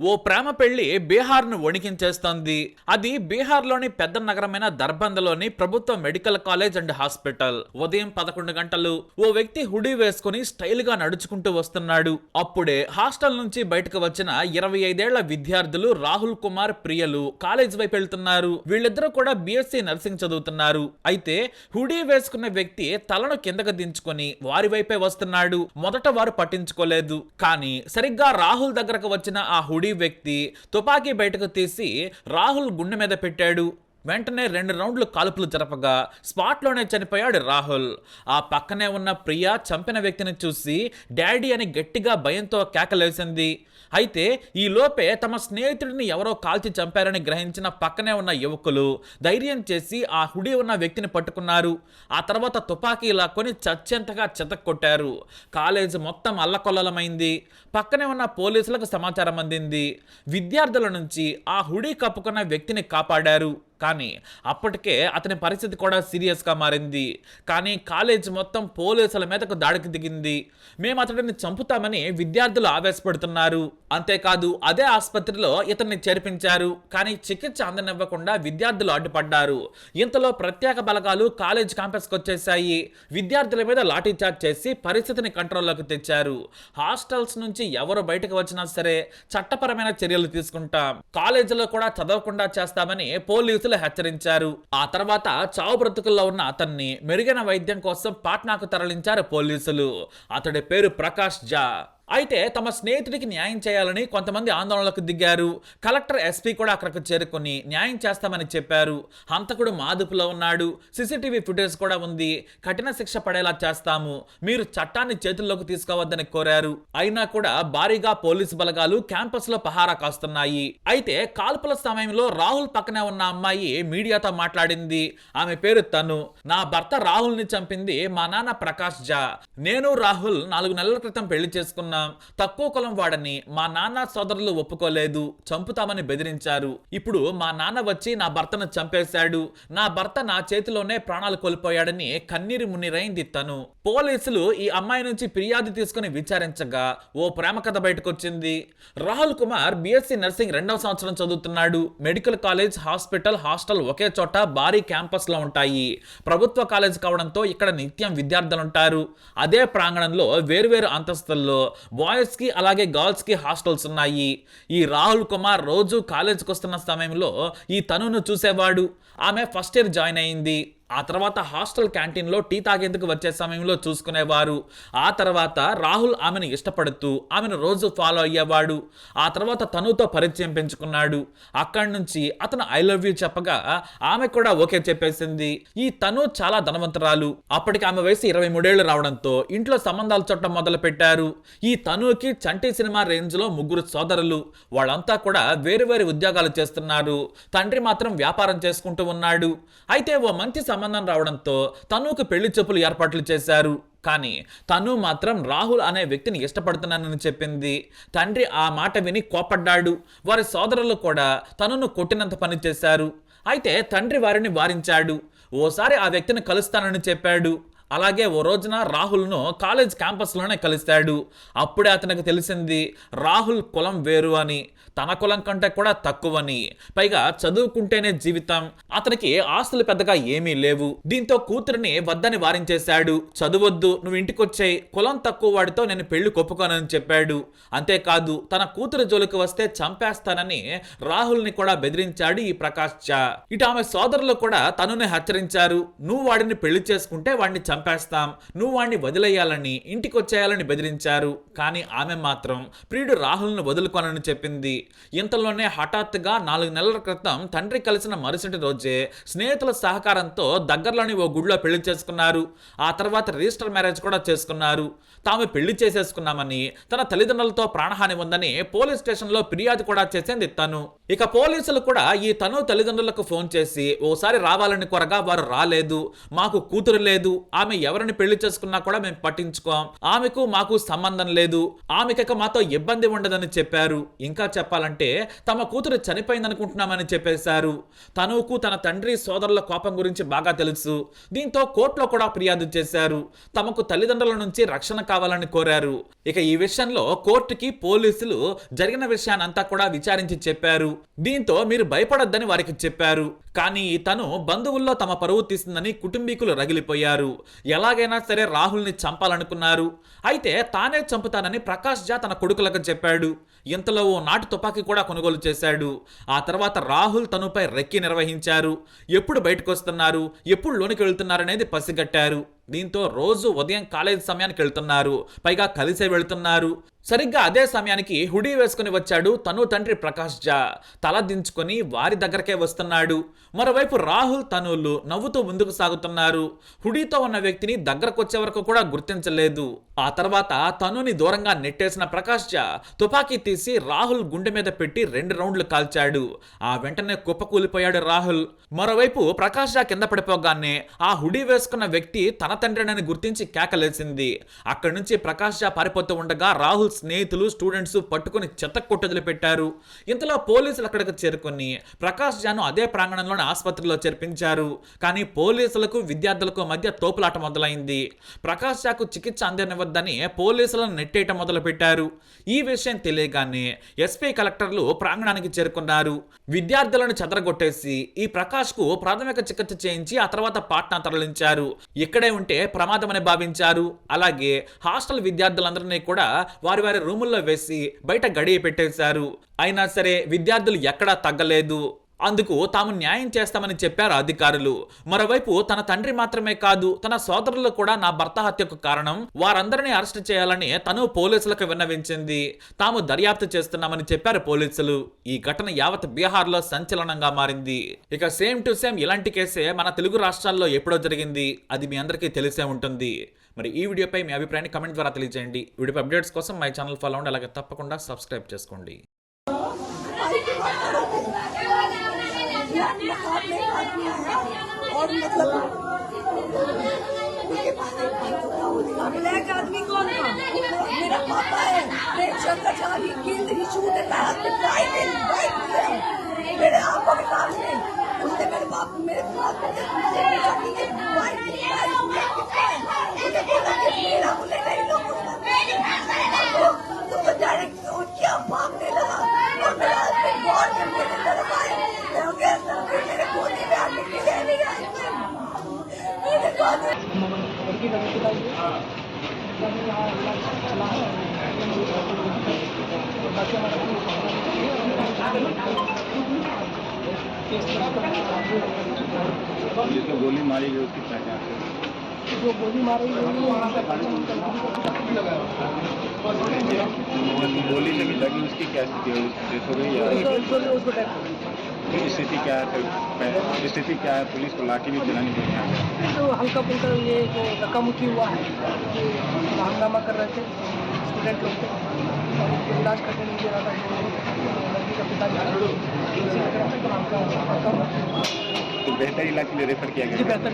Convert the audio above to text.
ఓ ప్రేమ పెళ్ళి బీహార్ను వణికించేస్తోంది. అది బీహార్లోని పెద్ద నగరమైన దర్బందలోని ప్రభుత్వ మెడికల్ కాలేజ్ అండ్ హాస్పిటల్. ఉదయం పదకొండు గంటలు ఓ వ్యక్తి హుడీ వేసుకుని స్టైల్గా నడుచుకుంటూ వస్తున్నాడు. అప్పుడే హాస్టల్ నుంచి బయటకు వచ్చిన ఇరవై ఐదేళ్ళ విద్యార్థులు రాహుల్ కుమార్ ప్రియలు కాలేజ్ వైపు వెళ్తున్నారు. వీళ్ళిద్దరూ కూడా బీఎస్సీ నర్సింగ్ చదువుతున్నారు. అయితే హుడీ వేసుకున్న వ్యక్తి తలను కిందకు దించుకొని వారి వైపే వస్తున్నాడు. మొదట వారు పట్టించుకోలేదు. కానీ సరిగ్గా రాహుల్ దగ్గరకు వచ్చిన ఆ హుడీ వ్యక్తి తుపాకీ బయటకు తీసి రాహుల్ గుండె మీద పెట్టాడు. వెంటనే రెండు రౌండ్లు కాల్పులు జరపగా స్పాట్లోనే చనిపోయాడు రాహుల్. ఆ పక్కనే ఉన్న ప్రియా చంపిన వ్యక్తిని చూసి డాడీ అని గట్టిగా భయంతో కేకలేసింది. అయితే ఈ లోపే తమ స్నేహితుడిని ఎవరో కాల్చి చంపారని గ్రహించిన పక్కనే ఉన్న యువకులు ధైర్యం చేసి ఆ హుడి ఉన్న వ్యక్తిని పట్టుకున్నారు. ఆ తర్వాత తుపాకీ లాక్కొని చచ్చెంతగా చెతక్కొట్టారు కాలేజీ మొత్తం అల్లకొల్లలమైంది. పక్కనే ఉన్న పోలీసులకు సమాచారం అందింది. విద్యార్థుల నుంచి ఆ హుడీ కప్పుకున్న వ్యక్తిని కాపాడారు. కానీ అప్పటికే అతని పరిస్థితి కూడా సీరియస్గా మారింది. కానీ కాలేజ్ మొత్తం పోలీసుల మీదకు దాడికి దిగింది. మేము అతడిని చంపుతామని విద్యార్థులు ఆవేశపడుతున్నారు. అంతేకాదు అదే ఆసుపత్రిలో ఇతన్ని చేర్పించారు. కానీ చికిత్స అందనివ్వకుండా విద్యార్థులు అడ్డుపడ్డారు. ఇంతలో ప్రత్యేక బలగాలు కాలేజ్ క్యాంపస్కి వచ్చేసాయి విద్యార్థుల మీద లాఠీచార్జ్ చేసి పరిస్థితిని కంట్రోల్లోకి తెచ్చారు. హాస్టల్స్ నుంచి ఎవరు బయటకు వచ్చినా సరే చట్టపరమైన చర్యలు తీసుకుంటాం. కాలేజీలో కూడా చదవకుండా చేస్తామని పోలీసులు హెచ్చరించారు. ఆ తర్వాత చావు బ్రతుకుల్లో ఉన్న అతన్ని మెరుగైన వైద్యం కోసం పాట్నాకు తరలించారు పోలీసులు. అతడి పేరు ప్రకాష్ జా. అయితే తమ స్నేహితుడికి న్యాయం చేయాలని కొంతమంది ఆందోళనలకు దిగారు. కలెక్టర్ ఎస్పీ కూడా అక్కడికి చేరుకుని న్యాయం చేస్తామని చెప్పారు. హంతకుడు మాదుపులో ఉన్నాడు. సీసీటీవీ ఫుటేజ్ కూడా ఉంది. కఠిన శిక్ష పడేలా చేస్తాము. మీరు చట్టాన్ని చేతుల్లోకి తీసుకోవద్దని కోరారు. అయినా కూడా భారీగా పోలీసు బలగాలు క్యాంపస్లో పహారా కాస్తున్నాయి. అయితే కాల్పుల సమయంలో రాహుల్ పక్కనే ఉన్న అమ్మాయి మీడియాతో మాట్లాడింది. ఆమె పేరు తను. నా భర్త రాహుల్ని చంపింది మా నాన్న ప్రకాష్ జా. నేను రాహుల్ నాలుగు నెలల క్రితం పెళ్ళి చేసుకున్నాం తక్కువ కులం వాడని మా నాన్న సోదరులు ఒప్పుకోలేదు చంపుతామని బెదిరించారు. ఇప్పుడు మా నాన్న వచ్చి నా భర్తను చంపేశాడు. నా భర్త నా చేతిలోనే ప్రాణాలు కోల్పోయాడని కన్నీరు మున్నీరైంది తను. పోలీసులు ఈ అమ్మాయి నుంచి ఫిర్యాదు తీసుకుని విచారించగా ఓ ప్రేమ కథ బయటకొచ్చింది. రాహుల్ కుమార్ బీఎస్సీ నర్సింగ్ రెండవ సంవత్సరం చదువుతున్నాడు. మెడికల్ కాలేజ్ హాస్పిటల్ హాస్టల్ ఒకే చోట భారీ క్యాంపస్లో ఉంటాయి. ప్రభుత్వ కాలేజ్ కావడంతో ఇక్కడ నిత్యం విద్యార్థులు ఉంటారు అదే ప్రాంగణంలో వేరువేరు అంతస్తుల్లో బాయ్స్కి అలాగే గర్ల్స్కి హాస్టల్స్ ఉన్నాయి. ఈ రాహుల్ కుమార్ రోజు కాలేజ్కి వస్తున్న సమయంలో ఈ తనును చూసేవాడు. ఆమె ఫస్ట్ ఇయర్ జాయిన్ అయింది. ఆ తర్వాత హాస్టల్ క్యాంటీన్లో టీ తాగేందుకు వచ్చే సమయంలో చూసుకునేవారు. ఆ తర్వాత రాహుల్ ఆమెను ఇష్టపడుతూ ఆమెను రోజు ఫాలో అయ్యేవాడు. ఆ తర్వాత తనుతో పరిచయం పెంచుకున్నాడు. అక్కడి నుంచి అతను ఐ లవ్ యూ చెప్పగా ఆమె కూడా ఓకే చెప్పేసింది. ఈ తను చాలా ధనవంతురాలు. అప్పటికి ఆమె వయసు ఇరవై మూడేళ్ళు రావడంతో ఇంట్లో సంబంధాలు చుట్టం మొదలు పెట్టారు ఈ తనుకి చంటి సినిమా రేంజ్లో ముగ్గురు సోదరులు. వాళ్ళంతా కూడా వేరు వేరు ఉద్యోగాలు చేస్తున్నారు. తండ్రి మాత్రం వ్యాపారం చేసుకుంటూ ఉన్నాడు. అయితే ఓ మంచి సంబంధం రావడంతో తనుకు పెళ్ళి చెప్పులు ఏర్పాట్లు చేశారు. కానీ తను మాత్రం రాహుల్ అనే వ్యక్తిని ఇష్టపడుతున్నానని చెప్పింది. తండ్రి ఆ మాట విని కోపడ్డాడు వారి సోదరులు కూడా తనను కొట్టినంత పని చేశారు. అయితే తండ్రి వారిని వారించాడు. ఓసారి ఆ వ్యక్తిని కలుస్తానని చెప్పాడు. అలాగే ఓ రోజున రాహుల్ను కాలేజ్ క్యాంపస్లోనే కలిశాడు. అప్పుడే అతనికి తెలిసింది రాహుల్ కులం వేరు అని తన కులం కంటే కూడా తక్కువని. పైగా చదువుకుంటేనే జీవితం. అతనికి ఆస్తులు పెద్దగా ఏమీ లేవు. దీంతో కూతురిని వద్దని వారించేశాడు. చదువొద్దు నువ్వు ఇంటికొచ్చేయి. కులం తక్కువ వాడితో నేను పెళ్ళి కొప్పుకోనని చెప్పాడు. అంతేకాదు తన కూతురు జోలికి వస్తే చంపేస్తానని రాహుల్ని కూడా బెదిరించాడు ఈ ప్రకాష్ చా ఇటు ఆమె సోదరులు కూడా తనుని హెచ్చరించారు. నువ్వు వాడిని పెళ్ళి చేసుకుంటే వాడిని చంపేస్తాం. నువ్వు వాడిని వదిలేయాలని ఇంటికి వచ్చేయాలని బెదిరించారు. కానీ ఆమె మాత్రం ప్రియుడు రాహుల్ను వదులుకోనని చెప్పింది. ఇంతలోనే హఠాత్తుగా నాలుగు నెలల క్రితం తండ్రి కలిసిన మరుసటి రోజే స్నేహితుల సహకారంతో దగ్గరలోని ఓ గుడిలో పెళ్ళి చేసుకున్నారు. ఆ తర్వాత రిజిస్టర్ మ్యారేజ్ కూడా చేసుకున్నారు. తాము పెళ్ళి చేసేసుకున్నామని తన తల్లిదండ్రులతో ప్రాణహాని ఉందని పోలీస్ స్టేషన్లో ఫిర్యాదు కూడా చేసింది తను. ఇక పోలీసులు కూడా ఈ తను తల్లిదండ్రులకు ఫోన్ చేసి ఓసారి రావాలని కొరగా వారు రాలేదు. మాకు కూతురు లేదు. ఆ ఆమె ఎవరిని పెళ్ళి చేసుకున్నా కూడా మేము పట్టించుకోం. ఆమెకు మాకు సంబంధం లేదు. ఆమెకక మాతో ఇబ్బంది ఉండదని చెప్పారు. ఇంకా చెప్పాలంటే తమ కూతురు చనిపోయిందనుకుంటున్నామని చెప్పేశారు. తనుకు తన తండ్రి సోదరుల కోపం గురించి బాగా తెలుసు. దీంతో కోర్టులో కూడా ఫిర్యాదు చేశారు. తమకు తల్లిదండ్రుల నుంచి రక్షణ కావాలని కోరారు. ఇక ఈ విషయంలో కోర్టుకి పోలీసులు జరిగిన విషయాన్నంతా కూడా విచారించి చెప్పారు. దీంతో మీరు భయపడొద్దని వారికి చెప్పారు. కానీ తను బంధువుల్లో తమ పరువు తీసిందని కుటుంబీకులు రగిలిపోయారు. ఎలాగైనా సరే రాహుల్ని చంపాలనుకున్నారు. అయితే తానే చంపుతానని ప్రకాష్ జా తన కొడుకులకు చెప్పాడు. ఇంతలో ఓ నాటు తుపాకీ కూడా కొనుగోలు చేశాడు. ఆ తర్వాత రాహుల్ తనుపై రెక్కి నిర్వహించారు. ఎప్పుడు బయటకు వస్తున్నారు ఎప్పుడు లోనికి వెళ్తున్నారనేది పసిగట్టారు. దీంతో రోజు ఉదయం కాలేజ్ సమయానికి వెళ్తున్నారు పైగా కలిసే వెళ్తున్నారు. సరిగ్గా అదే సమయానికి హుడీ వేసుకుని వచ్చాడు తను తండ్రి ప్రకాష్ జా. తల దించుకొని వారి దగ్గరకే వస్తున్నాడు. మరోవైపు రాహుల్ తనులు నవ్వుతూ ముందుకు సాగుతున్నారు. హుడీతో ఉన్న వ్యక్తిని దగ్గరకు వచ్చే వరకు కూడా గుర్తించలేదు. ఆ తర్వాత తనుని దూరంగా నెట్టేసిన ప్రకాష్ జా తుపాకీ తీసి రాహుల్ గుండె మీద పెట్టి రెండు రౌండ్లు కాల్చాడు. ఆ వెంటనే కుప్పకూలిపోయాడు రాహుల్. మరోవైపు ప్రకాష్ జా కింద పడిపోగానే ఆ హుడీ వేసుకున్న వ్యక్తి తన తండ్రినని గుర్తించి కేకలేసింది. అక్కడి నుంచి ప్రకాష్ జా పారిపోతూ ఉండగా రాహుల్ స్నేహితులు స్టూడెంట్స్ పట్టుకుని చెత్త కొట్టదులు పెట్టారు. ఇంతలో పోలీసులు అక్కడికి చేరుకుని ప్రకాష్ జాను అదే ప్రాంగణంలోని ఆసుపత్రిలో చేర్పించారు. కానీ పోలీసులకు విద్యార్థులకు మధ్య తోపులాట మొదలైంది. ప్రకాష్ జాకు చికిత్స అందనివ్వద్దని పోలీసులను నెట్టేయటం మొదలు పెట్టారు ఈ విషయం తెలియగానే ఎస్పీ కలెక్టర్లు ప్రాంగణానికి చేరుకున్నారు. విద్యార్థులను చెదరగొట్టేసి ఈ ప్రకాష్కు ప్రాథమిక చికిత్స చేయించి ఆ తర్వాత పాట్నా తరలించారు. ఇక్కడే ఉంటే ప్రమాదమని భావించారు. అలాగే హాస్టల్ విద్యార్థులందరినీ కూడా వారి వారి రూముల్లో వేసి బయట గడియ పెట్టేశారు. అయినా సరే విద్యార్థులు ఎక్కడా తగ్గలేదు. అందుకు తాము న్యాయం చేస్తామని చెప్పారు అధికారులు. మరోవైపు తన తండ్రి మాత్రమే కాదు తన సోదరులు కూడా నా భర్త హత్యకు కారణం. వారందరినీ అరెస్ట్ చేయాలని తను పోలీసులకు విన్నవించింది. తాము దర్యాప్తు చేస్తున్నామని చెప్పారు పోలీసులు. ఈ ఘటన యావత్ బీహార్లో సంచలనంగా మారింది. ఇక సేమ్ టు సేమ్ ఇలాంటి కేసే మన తెలుగు రాష్ట్రాల్లో ఎప్పుడో జరిగింది. అది మీ అందరికీ తెలిసే ఉంటుంది. మరి ఈ వీడియోపై మీ అభిప్రాయాన్ని కమెంట్ ద్వారా తెలియజేయండి. వీడియో అప్డేట్స్ కోసం మై ఛానల్ ఫాలో అవ్వండి. అలాగే తప్పకుండా సబ్స్క్రైబ్ చేసుకోండి. और मतलब ब्लैक आदमी कौन था? मेरा पापा है Premchandra Chari killed he shoot right in right मेरे आँखों के सामने। उसने मेरे बाप मेरे बाप को पूछा कि ये वाइट किसका है ब्लैक किसका है। उसने बोला कि मेरा बोले नहीं लोग तो तो डायरेक्ट सोच क्या भागने लगा और मेरा हस्बैंड गॉड जब मेरे तरफ़ आए मैं हो गया सर फिर मेरे गोदी में आके गिरे नहीं आए मेरे गोदी जिसको गोली मारी गई उसकी पहचान। जो गोली मारी गई गोली लगी लगी उसकी क्या स्थिति है डेथ हो गई या उसको उसको डेथ हो गई। स्थिति क्या है? फिर स्थिति क्या है? पुलिस को लाठी भी चलानी यहाँ पे। तो हल्का फुल्का ये जो धक्का मुक्की हुआ है कि हंगामा कर रहे थे स्टूडेंट लोग थे इलाज करने नहीं दे रहा था का तो तो बेहतर इलाज के लिए रेफर किया गया। बेहतर